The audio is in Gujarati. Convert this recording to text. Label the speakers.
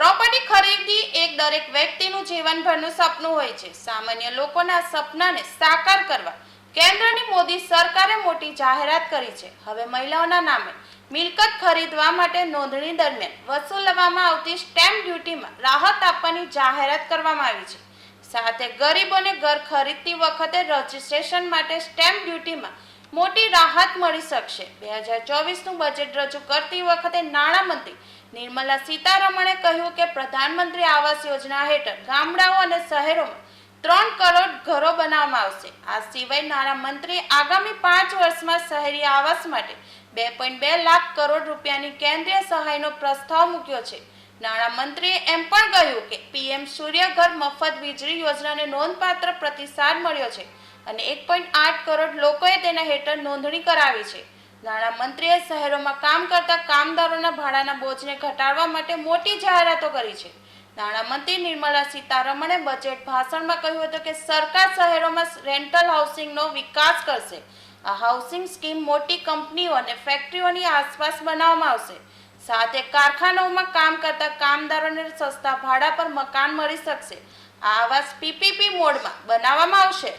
Speaker 1: પ્રોપર્ટી ખરીદી એક દરેક વ્યક્તિનું જીવનભરનું સપનું હોય છે. સામાન્ય લોકોના સપનાને સાકાર કરવા કેન્દ્રની મોદી સરકારે મોટી જાહેરાત કરી છે. હવે મહિલાઓના નામે મિલકત ખરીદવા માટે નોંધણી દરમિયાન વસૂલવામાં આવતી સ્ટેમ્પ ડ્યુટીમાં રાહત આપવાની જાહેરાત કરવામાં આવી છે. સાથે ગરીબોને ઘર ખરીદતી વખતે રજીસ્ટ્રેશન માટે સ્ટેમ્પ ડ્યુટીમાં મોટી રાહત મળી શકશે. બે હજાર ચોવીસનું બજેટ રજૂ કરતી વખતે નાણામંત્રી નિર્મલા સીતારમણે કહ્યું કે પ્રધાનમંત્રી આવાસ યોજના હેઠળ ગામડાઓ અને શહેરોમાં ત્રણ કરોડ ઘરો બનાવવામાં આવશે. આ સિવાય નાણામંત્રીએ આગામી પાંચ વર્ષમાં શહેરી આવાસ માટે બે પોઈન્ટ બે લાખ કરોડ રૂપિયાની કેન્દ્રીય સહાયનો પ્રસ્તાવ મૂક્યો છે. નાણામંત્રીએ એમ પણ કહ્યું કે પીએમ સૂર્યઘર મફત વીજળી યોજનાને નોંધપાત્ર પ્રતિસાદ મળ્યો છે. અને એક પોઈન્ટ આઠ કરોડ લોકોએ તેના હેઠળ નોંધણી કરાવી છે. નાણામંત્રીએ શહેરોમાં કામ કરતા કામદારોના ભાડાના બોજને ઘટાડવા માટે મોટી જાહેરાતો કરી છે. નાણામંત્રી નિર્મલા સીતારમણે બજેટ ભાષણમાં કહ્યું હતું કે સરકાર શહેરોમાં રેન્ટલ હાઉસિંગનો વિકાસ કરશે. આ હાઉસિંગ સ્કીમ મોટી કંપનીઓ અને ફેક્ટરીઓની આસપાસ બનાવવામાં આવશે. સાથે કારખાનાઓમાં કામ કરતા કામદારોને સસ્તા ભાડા પર મકાન મળી શકશે. આ આવાસ પીપીપી મોડમાં બનાવવામાં આવશે.